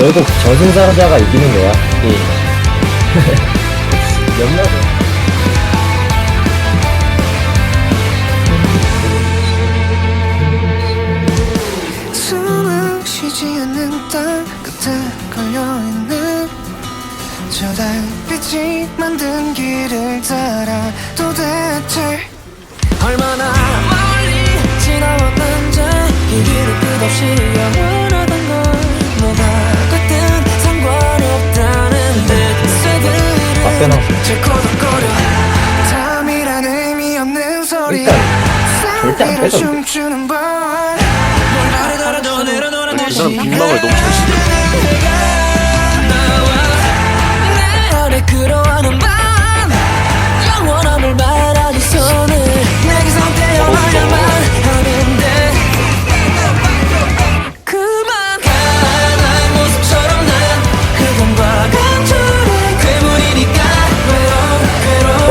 결국 저승사자가 이기는 거야. 예. 연락은. 만든 길을 따라 도대체 얼마나 멀리 지나왔는지 이 길을 끝없이 여행 빼놨어 일단 절대 안 빼던데. 빈망을 너무 잘 쓰네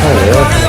못하네요.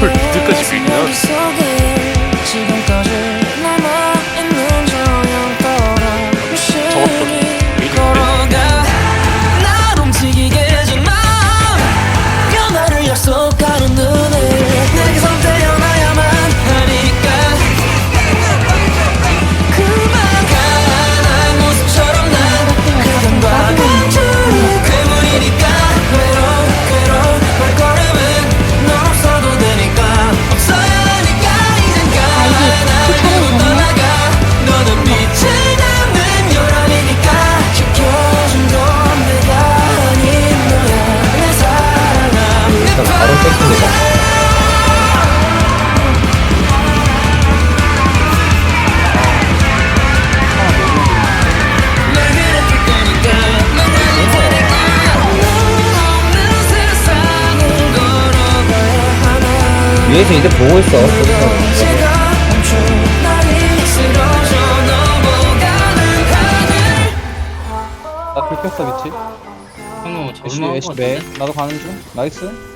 헐, 늦까지 빌려? 바로 뺐습니다. 위에서 이제 보고 있어. 아, 나 들켰어 미치. 형님 뭐 잘못 열심히 열심히 해. 나도 가는 중. 나이스.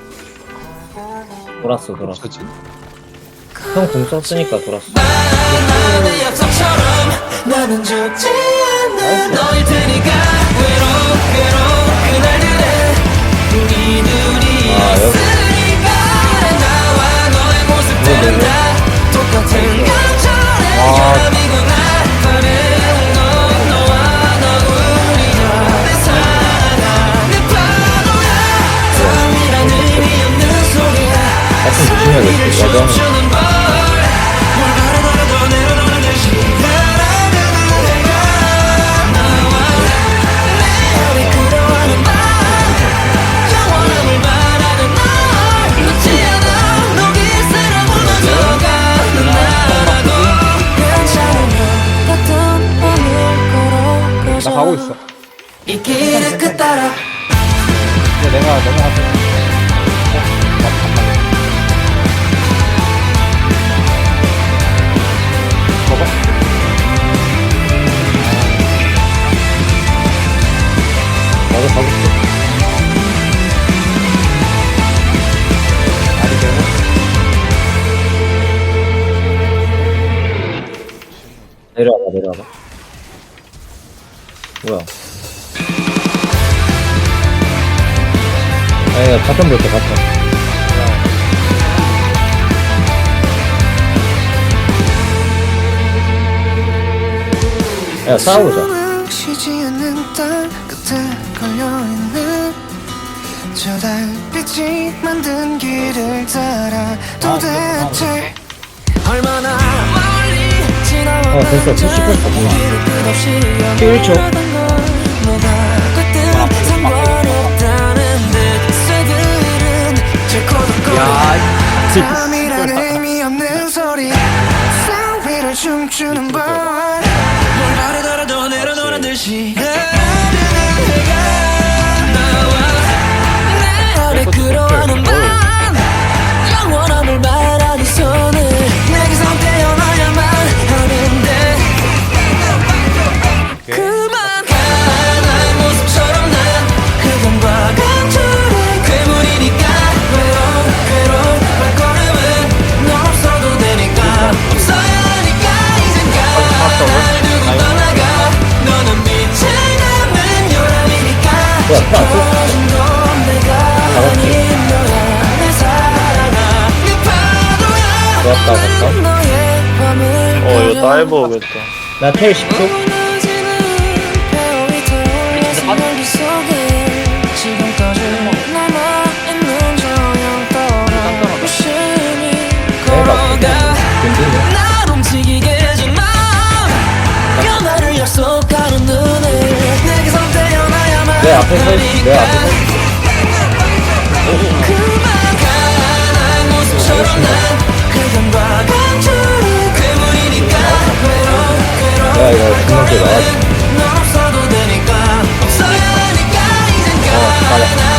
돌았어 돌았어. 그치? 형궁 썼으니까 돌았어. 나는 약속처럼 나는 죽지 않는 너일 테니까 외롭 외롭 그날들의 우리 둘이. 내려와봐 내려와봐. 뭐야? 아야 바텀 볼게 바텀. 야 싸우자. 쉬지 않는 땅 끝에 걸려있는 저 달빛이 만든 길을 따라 도대체 얼마나 어 벌써 70% 구나 11초. 야 춤추는 걸 나 해보겠다. 나텔 10초. 내 앞에 서 있, 내 앞에 서 있. 내가 이거 중간에 나왔지. 어, 맞아.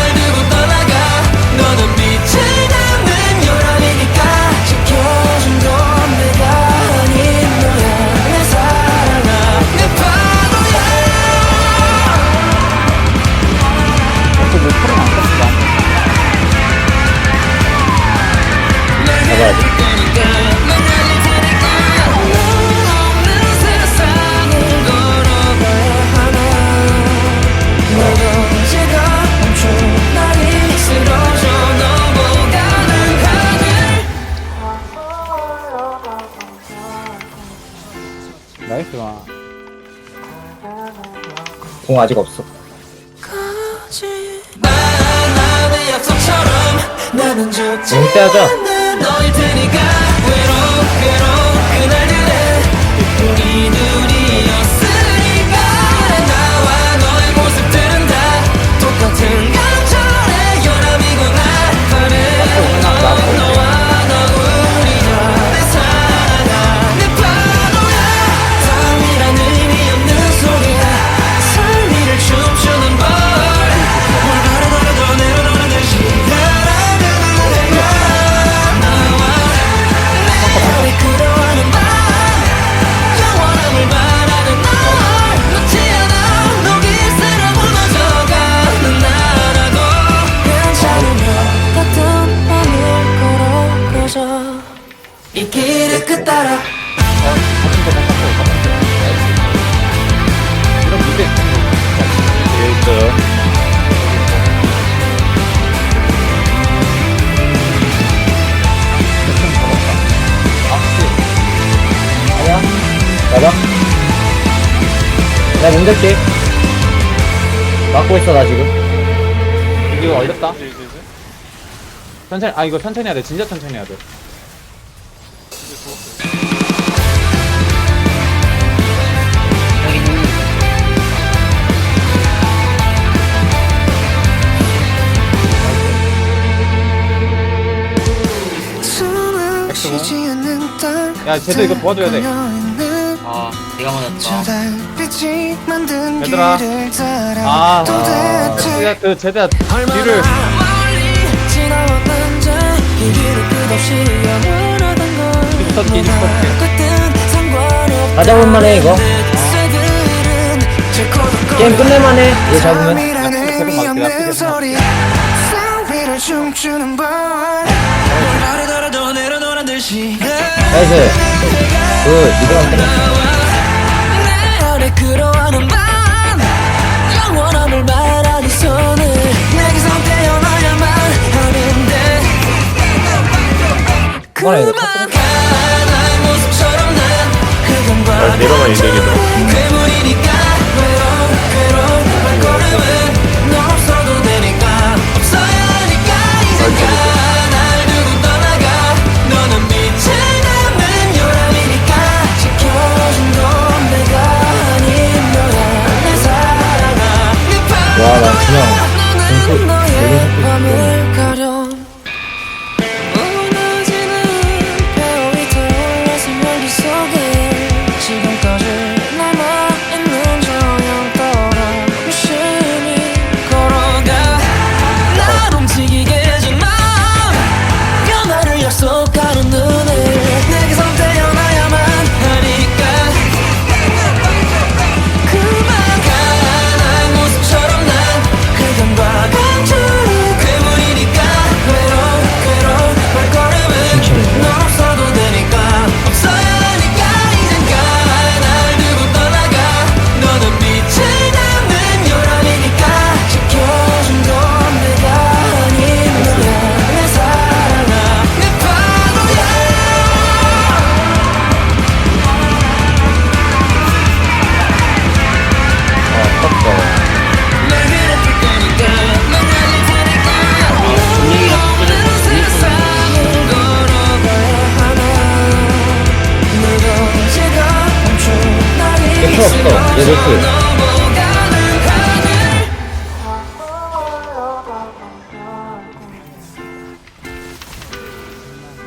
공 아직 없어. 응, 떼하자. 따라. 아, 나봐 나 문제게. 막고 있어 나 지금. 이거 어렵다. 천천히 아 이거 천천히 해야 돼. 진짜 천천히 해야 돼. 야, 쟤도 이거 도와줘야 돼. 아 내가 맞았다 얘들아. 아, 아, 제대야, 그 제대야 뒤를 슈퍼키 슈퍼키 가져볼만해 이거. 게임 끝낼만해. 이거 잡으면 나이스. 굿. 이거랑 끝났어 그만해 아, 내려가 얘기해도. 와나 그냥 공포 되게 이렇게.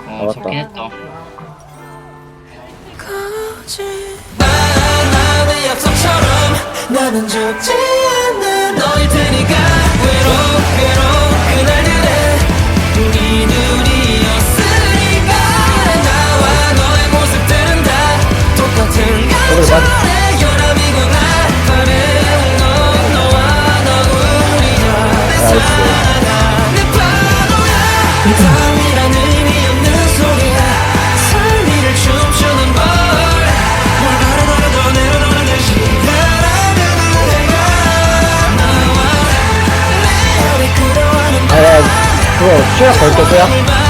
어 알았다. 잡긴 했다 나의 약속처럼 나는 죽지 않는 너일 테니까 외롭게로 그날들의 우리 둘이었으니까 나와 너의 모습들은 다 똑같은 감정의 취약 걸? 널